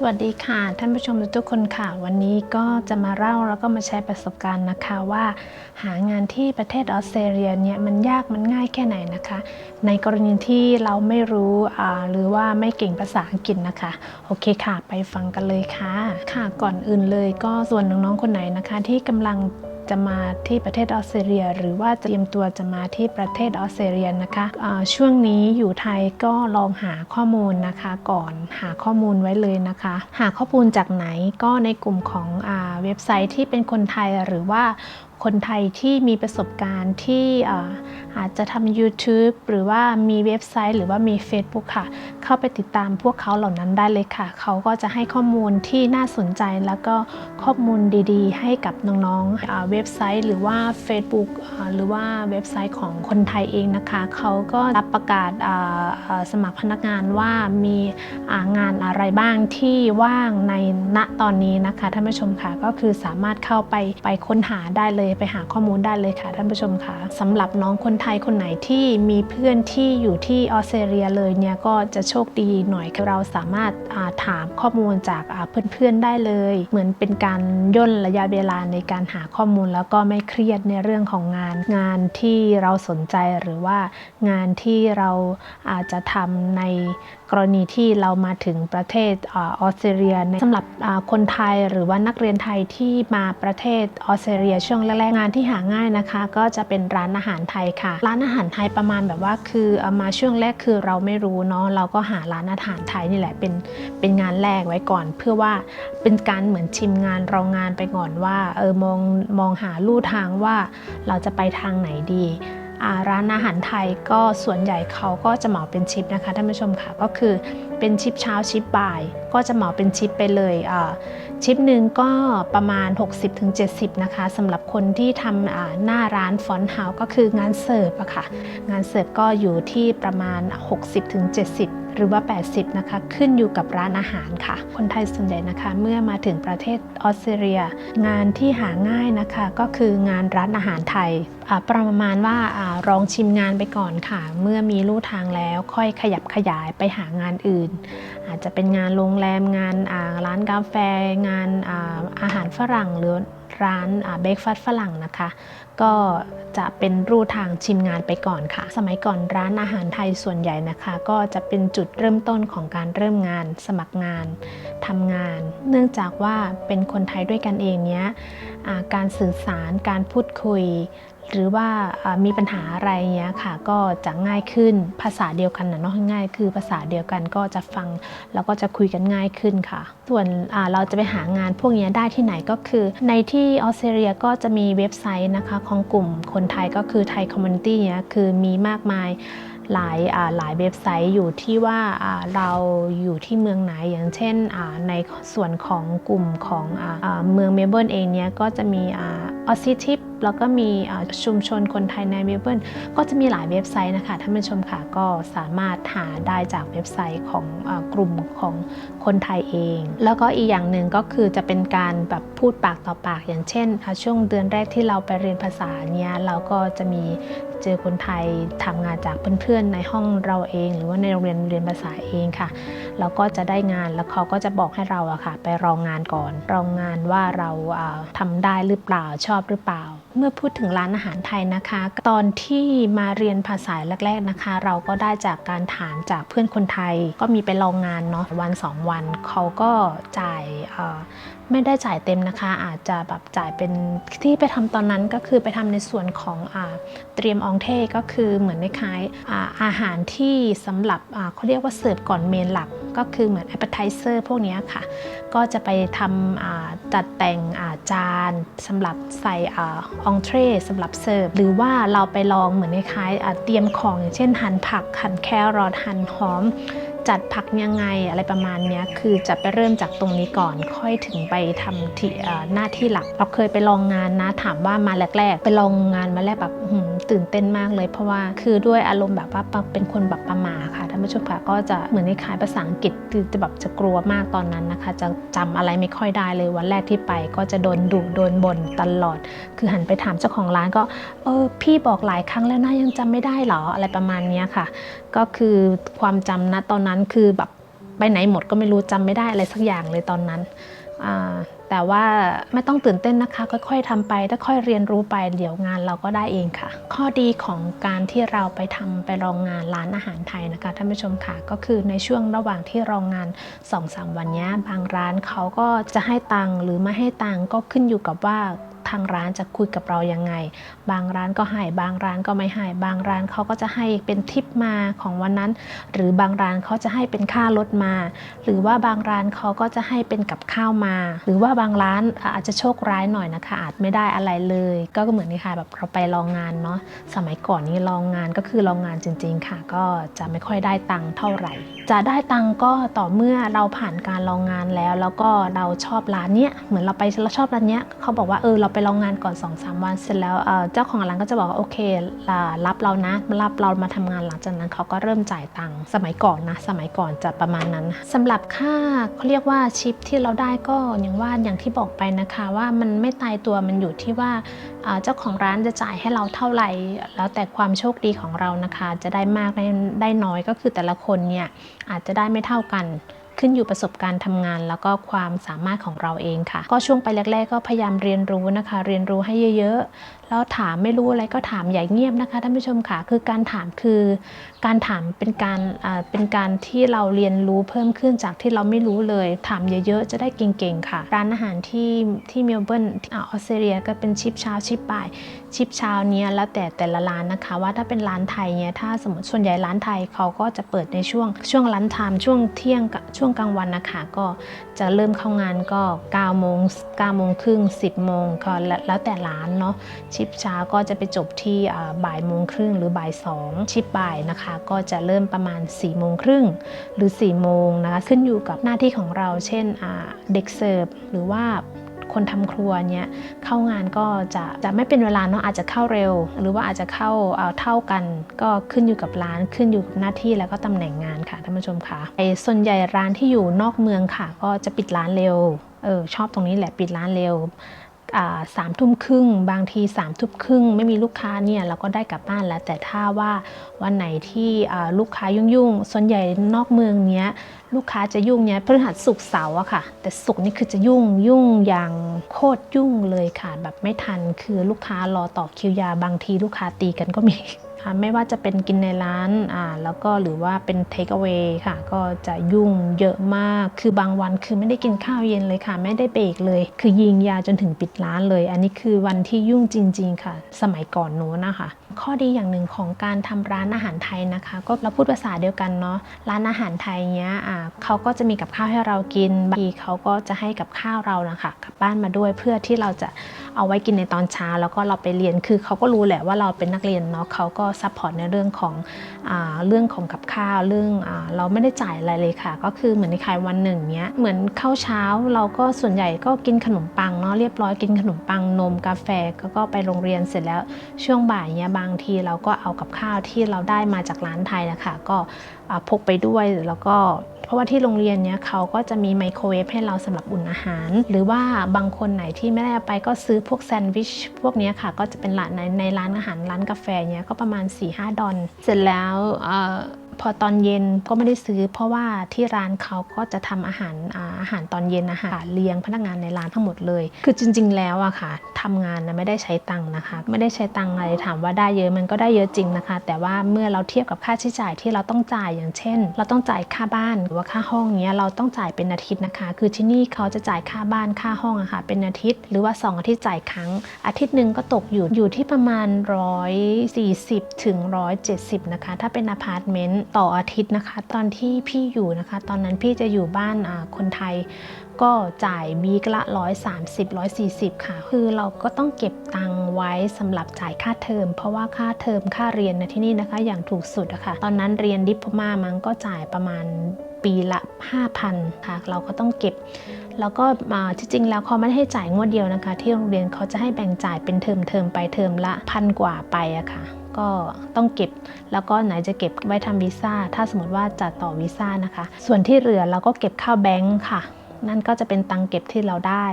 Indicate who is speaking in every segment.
Speaker 1: สวัสดีค่ะ ท่านผู้ชมทุกคนค่ะ วันนี้ก็จะมาเล่าแล้วก็มาแชร์ประสบการณ์นะคะว่า หางานที่ประเทศออสเตรเลียเนี่ยมันยากมันง่ายแค่ไหนนะคะ ในกรณีที่เราไม่รู้หรือว่าไม่เก่งภาษาอังกฤษนะคะ โอเคค่ะ ไปฟังกันเลยค่ะ ค่ะก่อนอื่นเลยก็ส่วนน้องๆคนไหนนะคะ ที่กำลัง จะมาที่ประเทศออสเตรเลีย หรือว่าเตรียมตัวจะมาที่ประเทศออสเตรเลียนะคะะช่วงนี้อยู่ไทยก็ลองหาข้อมูลนะคะก่อนหาข้อมูลไว้เลยนะคะ หาข้อมูลจากไหนก็ในกลุ่มของอเว็บไซต์ที่เป็นคนไทยหรือว่า คนไทยที่มีประสบการณ์ที่อาอาจจะทำ YouTube หรือว่ามีเว็บไซต์ หรือว่ามี Facebook ค่ะ เข้าไปติดตามพวกเขาเหล่านั้นได้เลยค่ะ เขาก็จะให้ข้อมูลที่น่าสนใจแล้วก็ข้อมูลดีๆ ให้กับน้องๆเว็บไซต์ หรือว่า Facebook าหรือว่าเว็บไซต์ของคนไทยเองนะคะ เขาก็รับประกาศาาสมัครพนักงานว่ามีางานอะไรบ้างที่ว่างในณตอนนี้นะคะท่านผู้ชมค่ะก็คือสามารถเข้าไปไปค้นหาได้เลยไปหาข้อมูลได้เลยค่ะท่านผู้ชมค่ะสำหรับน้องคนไทยคนไหนที่มีเพื่อนที่อยู่ที่ออสเตรเลียเลยเนี่ยก็จะโชคดีหน่อยเราสามารถถามข้อมูลจากเพื่อนๆได้เลย เหมือนเป็นการย่นระยะเวลาในการหาข้อมูลแล้วก็ไม่เครียดในเรื่องของงาน งานที่เราสนใจหรือว่างานที่เราอาจจะทำในกรณีที่เรามาถึงประเทศออสเตรเลียสำหรับคนไทยหรือว่านักเรียนไทยที่มาประเทศออสเตรเลียช่วงแรกแรงงานที่หาง่ายนะคะ ก็จะเป็นร้านอาหารไทยค่ะ ร้านอาหารไทยประมาณแบบว่าคือเอามาช่วงแรกคือเราไม่รู้เนาะเราก็หาร้านอาหารไทยนี่แหละเป็นเป็นงานแรกไว้ก่อน เพื่อว่าเป็นการเหมือนชิมงานรองงานไปก่อนว่าเออมองมองหาลู่ทางว่าเราจะไปทางไหนดี ร้านอาหารไทยก็ส่วนใหญ่เขาก็จะเหมาเป็นชิปนะคะท่านผู้ชมค่ะก็คือเป็นชิปเช้าชิปบ่าย ก็จะเหมาเป็นชิปไปเลยชิปหนึ่งก็ประมาณ 60-70 นะคะสำหรับคนที่ทำหน้าร้านฟอนเฮาก็คืองานเสิร์ฟอะค่ะงานเสิร์ฟก็อยู่ที่ประมาณ 60-70 หรือว่า 80 นะคะ ขึ้นอยู่กับร้านอาหารค่ะ คนไทยส่วนใหญ่นะคะ เมื่อมาถึงประเทศออสเตรเลีย งานที่หาง่ายนะคะ ก็คืองานร้านอาหารไทยประมาณว่าอลองชิมงานไปก่อนค่ะ เมื่อมีลู่ทางแล้วค่อยขยับขยายไปหางานอื่น อาจจะเป็นงานโรงแรมงานร้านกาแฟ งานอาอาหารฝรั่งหรือร้านเบรกฟาสต์ฝรั่งนะคะ ก็จะเป็นรูทางชิมงานไปก่อนค่ะ สมัยก่อนร้านอาหารไทยส่วนใหญ่นะคะ ก็จะเป็นจุดเริ่มต้นของการเริ่มงาน สมัครงานทำงาน เนื่องจากว่าเป็นคนไทยด้วยกันเองเนี้ยการสื่อสารการพูดคุย หรือว่ามีปัญหาอะไรเงี้ยค่ะ ก็จะง่ายขึ้นภาษาเดียวกันนะเนาะง่าย คือภาษาเดียวกันก็จะฟังแล้วก็จะคุยกันง่ายขึ้นค่ะ ส่วนเราจะไปหางานพวกนี้ได้ที่ไหนก็คือ ในที่ออสเตรเลียก็จะมีเว็บไซต์นะคะของกลุ่มคนไทยก็คือไทยคอมมูนิตี้เนี่ยคือมีมากมายหลายอ่าหลายเว็บไซต์อยู่ที่ว่าเราอยู่ที่เมืองไหนอย่างเช่นอ่าในส่วนของกลุ่มของอ่าเมืองเมลเบิร์นเองเนี่ยก็จะมีออสซิทิป แล้วก็มีชุมชนคนไทยในเมลเบิร์นก็จะมีหลายเว็บไซต์นะคะท่านผู้ชมค่ะก็สามารถหาได้จากเว็บไซต์ของอกลุ่มของคนไทยเอง แล้วก็อีกอย่างหนึ่งก็คือจะเป็นการแบบพูดปากต่อปาก อย่างเช่น ช่วงเดือนแรกที่เราไปเรียนภาษาเนี้ยเราก็จะมีเจอคนไทยทำงานจากเพื่อนๆในห้องเราเอง หรือว่าในโรงเรียนเรียนภาษาเองค่ะเราก็จะได้งานแล้วเขาก็จะบอกให้เราอะค่ะ ไปรองงานก่อน รองงานว่าเราอ่าทำได้หรือเปล่าชอบหรือเปล่า เมื่อพูดถึงร้านอาหารไทยนะคะ ตอนที่มาเรียนภาษาแรก ๆนะคะ เราก็ได้จากการถามจากเพื่อนคนไทย ก็มีไปลองงานเนาะวันสองวันเขาก็จ่าย ไม่ได้จ่ายเต็มนะคะ อาจจะแบบจ่ายเป็นที่ไปทำตอนนั้นก็คือไปทำในส่วนของอเตรียมอองเท่ก็คือเหมือนคล้ายอาอาหารที่สำหรับเขาเรียกว่าเสิร์ฟก่อนเมนหลัก ก็คือเหมือน appetizer พวกนี้ค่ะ ก็จะไปทำจัดแต่งาจานสำหรับใส่อองเทรสำหรับเสิร์ฟหรือว่าเราไปลองเหมือนคล้ายเตรียมของอย่างเช่นหั่นผักหั่นแครอทหั่นหอม จัดผักยังไงอะไรประมาณนี้คือจะไปเริ่มจากตรงนี้ก่อนค่อยถึงไปทำที่หน้าที่หลักเราเคยไปลองงานนะถามว่ามาแรก ๆ ไปลองงานมาแรกแบบ ตื่นเต้นมากเลย เพราะว่าคือด้วยอารมณ์แบบว่าเป็นคนแบบประมาค่ะท่านผู้ชมค่ะก็จะเหมือนคล้ายภาษาอังกฤษคือจะแบบจะกลัวมากตอนนั้นนะคะ จะจำอะไรไม่ค่อยได้เลยวันแรกที่ไป ก็จะโดนดุโดนบ่นตลอด คือหันไปถามเจ้าของร้านก็เออพี่บอกหลายครั้งแล้วนะยังจำไม่ได้เหรออะไรประมาณนี้ค่ะ ก็คือความจำนะตอนนั้นคือแบบไปไหนหมดก็ไม่รู้จำไม่ได้อะไรสักอย่างเลยตอนนั้นอ่า แต่ว่าไม่ต้องตื่นเต้นนะคะ ค่อยๆทำไปถ้าค่อยเรียนรู้ไปเดี๋ยวงานเราก็ได้เองค่ะ ข้อดีของการที่เราไปทำไปลองงานร้านอาหารไทยนะคะท่านผู้ชมค่ะก็คือในช่วงระหว่างที่รองงาน2-3วันนี้บางร้านเขาก็จะให้ตังหรือไม่ให้ตังก็ขึ้นอยู่กับว่า ทางร้านจะคุยกับเรายังไง บางร้านก็ให้บางร้านก็ไม่ให้บางร้านเขาก็จะให้เป็นทิปมาของวันนั้น หรือบางร้านเขาจะให้เป็นค่ารถมา หรือว่าบางร้านเขาก็จะให้เป็นกับข้าวมา หรือว่าบางร้านอาจจะโชคร้ายหน่อยนะคะ อาจไม่ได้อะไรเลย ก็เหมือนนี่ค่ะแบบเราไปลองงานเนาะสมัยก่อนนี้ลองงานก็คือลองงานจริง ๆ ค่ะ ก็จะไม่ค่อยได้ตังค์เท่าไหร่ จะได้ตังก็ต่อเมื่อเราผ่านการลองงานแล้ว แล้วก็เราชอบร้านเนี้ยเหมือนเราไปเราชอบร้านเนี้ยเขาบอกว่าเออเราไปลองงานก่อน2อสวันเสร็จแล้วเออจ้าของร้านก็จะบอกว่าโอเครับเรานะรับเรามาทำงานหลังจากนั้นเขาก็เริ่มจ่ายตังสมัยก่อนนะ สมัยก่อนจะประมาณนั้นสำหรับค่าเขาเรียกว่าชิปที่เราได้ก็อย่างว่าอย่างที่บอกไปนะคะว่ามันไม่ตายตัวมันอยู่ที่ว่าเจ้าของร้านจะจ่ายให้เราเท่าไหร่ แล้วแต่ความโชคดีของเรานะคะ จะได้มากได้น้อยก็คือแต่ละคนเนี่ย อาจจะได้ไม่เท่ากัน ขึ้นอยู่ประสบการณ์ทำงาน แล้วก็ความสามารถของเราเองค่ะ ก็ช่วงไปแรก ๆ ก็พยายามเรียนรู้นะคะ เรียนรู้ให้เยอะๆ แล้วถามไม่รู้อะไรก็ถามอย่าเงียบนะคะท่านผู้ชมค่ะคือการถามคือการถามเป็นการเป็นการที่เราเรียนรู้เพิ่มขึ้นจากที่เราไม่รู้เลย ถามเยอะๆ จะได้เก่งๆค่ะ ร้านอาหารที่ที่เมลเบิร์นออสเตรเลียก็เป็นชิปเช้าชิปบ่าย ชิปเช้าเนี้ยแล้วแต่แต่ละร้านนะคะ ว่าถ้าเป็นร้านไทยเนี่ยถ้าสมมติส่วนใหญ่ร้านไทยเขาก็จะเปิดในช่วงช่วงร้านไทม์ช่วงเที่ยงช่วงกลางวันนะคะก็จะเริ่มเข้างานก็9โมง9โมงครึ่ง10โมงก็แล้วแต่ร้านเนาะชิปเช้าก็จะไปจบที่บ่ายโมงครึ่งหรือบ่ายสองชิปบ่ายนะคะ ก็จะเริ่มประมาณ4โมงครึ่งหรือ4โมงนะคะขึ้นอยู่กับหน้าที่ของเรา เช่นเด็กเสิร์ฟหรือว่าคนทำครัวเนี้ยเข้างานก็จะจะไม่เป็นเวลาเนาะอาจจะเข้าเร็ว หรือว่าอาจจะเข้าเอ่อเท่ากัน ก็ขึ้นอยู่กับร้านขึ้นอยู่กับหน้าที่แล้วก็ตำแหน่งงานค่ะท่านผู้ชมค่ะไอ้ส่วนใหญ่ร้านที่อยู่นอกเมืองค่ะ ก็จะปิดร้านเร็วเออชอบตรงนี้แหละปิดร้านเร็ว สามทุ่มครึ่งบางทีสามทุ่มครึ่งไม่มีลูกค้าเนี่ยเราก็ได้กลับบ้านแล้ว แต่ถ้าว่าวันไหนที่ลูกค้ายุ่งๆ ส่วนใหญ่นอกเมืองเนี้ยลูกค้าจะยุ่งเนี้ยพฤหัสศุกร์เสาร์อะค่ะ แต่ศุกร์นี่คือจะยุ่งยุ่งอย่างโคตรยุ่งเลยค่ะ แบบไม่ทันคือลูกค้ารอต่อคิวยาบางทีลูกค้าตีกันก็มี ไม่ว่าจะเป็นกินในร้านอ่าแล้วก็หรือว่าเป็นเทคเอา a y ค่ะ ก็จะยุ่งเยอะมาก คือบางวันคือไม่ได้กินข้าวเย็นเลยค่ะ ไม่ได้เบรกเลย คือยิงยาจนถึงปิดร้านเลย อันนี้คือวันที่ยุ่งจริง ๆ ค่ะ สมัยก่อนโน้นนะคะ ข้อดีอย่างหนึ่งของการทำร้านอาหารไทยนะคะ ก็เราพูดภาษาเดียวกันเนาะร้านอาหารไทยเนี้ยอ่าเขาก็จะมีกับข้าวให้เรากินบางทีเขาก็จะให้กับข้าวเรานะคะกลับบ้านมาด้วยเพื่อที่เราจะเอาไว้กินในตอนเช้า แล้วก็เราไปเรียนคือเขาก็รู้แหละว่าเราเป็นนักเรียนเนาะเขาก็ซัพพอร์ตในเรื่องของอเรื่องของกับข้าวเรื่องอเราไม่ได้จ่ายอะไรเลยค่ะ ก็คือเหมือนในขายวันหนึ่งเนี้ยเหมือนข้าวเช้าเราก็ส่วนใหญ่ก็กินขนมปังเนาะเรียบร้อยกินขนมปังนมกาแฟก็ก็ไปโรงเรียนเสร็จแล้วช่วงบ่ายเนี้ยบางทีเราก็เอากับข้าวที่เราได้มาจากร้านไทยนะคะก็ พกไปด้วยแล้วก็เพราะว่าที่โรงเรียนเนี้ยเขาก็จะมีไมโครเวฟให้เราสำหรับอุ่นอาหาร หรือว่าบางคนไหนที่ไม่ได้ไปก็ซื้อพวกแซนด์วิชพวกนี้ค่ะก็จะเป็นร้านในในร้านอาหารร้านกาแฟเนี้ยก็ประมาณ4-5ดอลเสร็จแล้ว พอตอนเย็นก็ไม่ได้ซื้อ เพราะว่าที่ร้านเขาก็จะทำอาหารอาหารตอนเย็นอาหารเลี้ยงพนักงานในร้านทั้งหมดเลย คือจริง ๆ แล้วอะค่ะทำงานนะไม่ได้ใช้ตังค์นะคะ ไม่ได้ใช้ตังค์อะไรถามว่าได้เยอะมันก็ได้เยอะจริงนะคะ แต่ว่าเมื่อเราเทียบกับค่าใช้จ่ายที่เราต้องจ่ายอย่างเช่น เราต้องจ่ายค่าบ้านหรือว่าค่าห้องเนี้ยเราต้องจ่ายเป็นอาทิตย์นะคะ คือที่นี่เขาจะจ่ายค่าบ้านค่าห้องอะค่ะเป็นอาทิตย์ หรือว่า 2 อาทิตย์จ่ายครั้ง อาทิตย์หนึ่งก็ตกอยู่อยู่ที่ประมาณ 140ถึง170นะคะถ้าเป็นอพาร์ตเมนต์ต่ออาทิตย์นะคะ ตอนที่พี่อยู่นะคะ ตอนนั้นพี่จะอยู่บ้านคนไทย ก็จ่ายวีกละ130 140ค่ะ คือเราก็ต้องเก็บตังไว้สำหรับจ่ายค่าเทอม เพราะว่าค่าเทอมค่าเรียนนะที่นี่นะคะ อย่างถูกสุดอะค่ะ ตอนนั้นเรียนดิพมามันก็จ่ายประมาณปีละ 5,000ค่ะ เราก็ต้องเก็บ แล้วก็จริงๆ แล้วเขาไม่ได้ให้จ่ายงวดเดียวนะคะ ที่โรงเรียนเขาจะให้แบ่งจ่ายเป็นเทอมเทอมไปเทอมละพันกว่าไปอะค่ะ ก็ต้องเก็บ แล้วก็ไหนจะเก็บไว้ทำวีซ่า ถ้าสมมติว่าจะต่อวีซ่านะคะ ส่วนที่เหลือเราก็เก็บเข้าแบงค์ค่ะ นั่นก็จะเป็นตังเก็บที่เราได้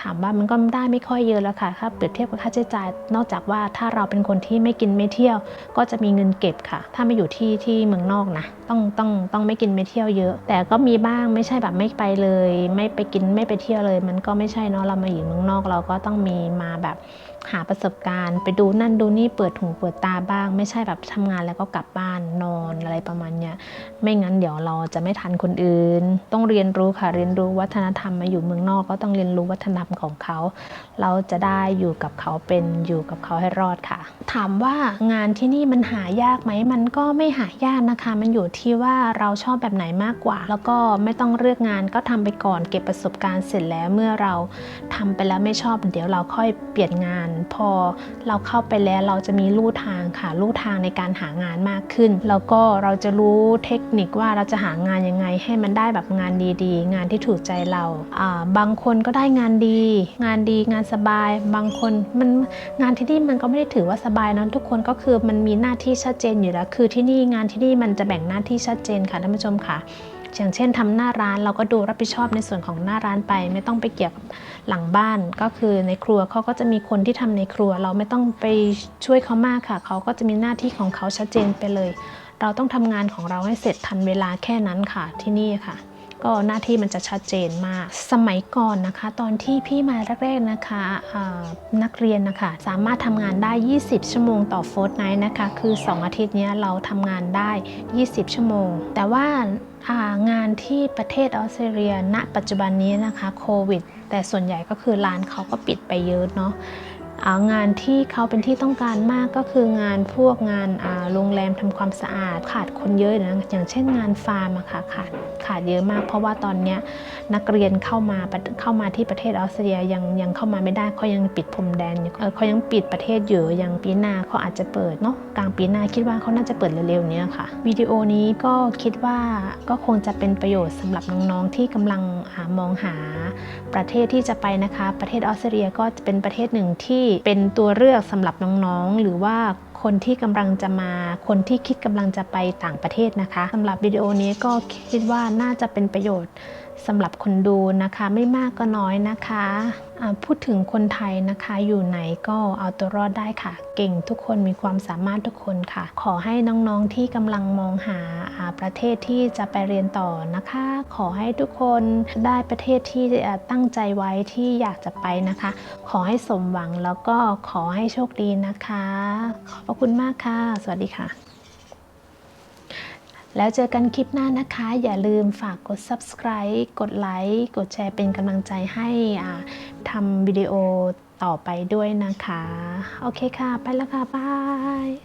Speaker 1: ถามว่ามันก็ได้ไม่ค่อยเยอะแล้วค่ะ ถ้าเปรียบเทียบกับค่าใช้จ่าย นอกจากว่าถ้าเราเป็นคนที่ไม่กินไม่เที่ยว ก็จะมีเงินเก็บค่ะ ถ้าไม่อยู่ที่ที่เมืองนอกนะต้องต้องต้องไม่กินไม่เที่ยวเยอะ แต่ก็มีบ้างไม่ใช่แบบไม่ไปเลย ไม่ไปกินไม่ไปเที่ยวเลย มันก็ไม่ใช่เนาะเรามาอยู่เมืองนอกเราก็ต้องมีมาแบบหาประสบการณ์ ไปดูนั่นดูนี่เปิดหูเปิดตาบ้าง ไม่ใช่แบบทำงานแล้วก็กลับบ้านนอนอะไรประมาณเนี้ยไม่งั้นเดี๋ยวเราจะไม่ทันคนอื่น ต้องเรียนรู้ค่ะเรียนรู้วัฒนธรรมมาอยู่เมืองนอกก็ต้องเรียนรู้วัฒนธรรมของเขา เราจะได้อยู่กับเขาเป็นอยู่กับเขาให้รอดค่ะ ถามว่างานที่นี่มันหายากไหมมันก็ไม่หายากนะคะมันอยู่ที่ว่าเราชอบแบบไหนมากกว่า แล้วก็ไม่ต้องเลือกงานก็ทำไปก่อนเก็บประสบการณ์เสร็จแล้วเมื่อเราทำไปแล้วไม่ชอบ เดี๋ยวเราค่อยเปลี่ยนงาน พอเราเข้าไปแล้วเราจะมีลู่ทางค่ะลู่ทางในการหางานมากขึ้น แล้วก็เราจะรู้เทคนิคว่าเราจะหางานยังไง ให้มันได้แบบงานดีๆ งานที่ถูกใจเราอ่าบางคนก็ได้งานดี งานดีงานสบาย บางคนมันงานที่นี่มันก็ไม่ได้ถือว่าสบายนะทุกคนก็คือมันมีหน้าที่ชัดเจนอยู่แล้ว คือที่นี่งานที่นี่มันจะแบ่งหน้าที่ชัดเจนค่ะท่านผู้ชมค่ะ อย่างเช่นทำหน้าร้านเราก็ดูรับผิดชอบในส่วนของหน้าร้านไป ไม่ต้องไปเกี่ยวกับหลังบ้าน ก็คือในครัวเขาก็จะมีคนที่ทำในครัว เราไม่ต้องไปช่วยเขามากค่ะเขาก็จะมีหน้าที่ของเขาชัดเจนไปเลย เราต้องทำงานของเราให้เสร็จทันเวลาแค่นั้นค่ะที่นี่ค่ะ ก็หน้าที่มันจะชัดเจนมาก สมัยก่อนนะคะ ตอนที่พี่มาแรกๆนะคะนักเรียนนะคะ สามารถทำงานได้ 20 ชั่วโมงต่อโฟร์ n ไน h t นะคะ คือ 2 อาทิตย์นี้เราทำงานได้ 20 ชั่วโมง แต่ว่างานที่ประเทศออสเตรเลียณปัจจุบันนี้นะคะโควิด แต่ส่วนใหญ่ก็คือร้านเขาก็ปิดไปเยอะเนาะางานที่เขาเป็นที่ต้องการมากก็คืองานพวกงานโรงแรมทำความสะอาด ขาดคนเยอะนะอย่างเช่นงานฟาร์มอะค่ะขาดขาดเยอะมาก เพราะว่าตอนนี้นักเรียนเข้ามาเข้ามาที่ประเทศออสเตรียยังยังเข้ามาไม่ได้เขายังปิดพรมแดนเขายังปิดประเทศอยู่ยังปีหน้าเขาอาจจะเปิดเนาะกลางปีหน้าคิดว่าเขาน่าจะเปิดเร็วๆเนี้ยค่ะวิดีโอนี้ก็คิดว่าก็คงจะเป็นประโยชน์สำหรับน้องๆที่กำลังหามองหาประเทศที่จะไปนะคะ ประเทศออสเตรียก็จะเป็นประเทศหนึ่งที่เป็นตัวเลือกสำหรับน้องๆ หรือว่าคนที่กำลังจะมา คนที่คิดกำลังจะไปต่างประเทศนะคะสำหรับวิดีโอนี้ก็คิดว่าน่าจะเป็นประโยชน์ สำหรับคนดูนะคะไม่มากก็น้อยนะคะพูดถึงคนไทยนะคะ อยู่ไหนก็เอาตัวรอดได้ค่ะ เก่งทุกคนมีความสามารถทุกคนค่ะ ขอให้น้องๆที่กำลังมองหาประเทศที่จะไปเรียนต่อนะคะ ขอให้ทุกคนได้ประเทศที่ตั้งใจไว้ที่อยากจะไปนะคะ ขอให้สมหวังแล้วก็ขอให้โชคดีนะคะ ขอบพระคุณมากค่ะ สวัสดีค่ะ แล้วเจอกันคลิปหน้านะคะ อย่าลืมฝากกด subscribe กดไลค์ กดแชร์เป็นกำลังใจให้ทำวิดีโอต่อไปด้วยนะคะ โอเคค่ะ ไปแล้วค่ะ บาย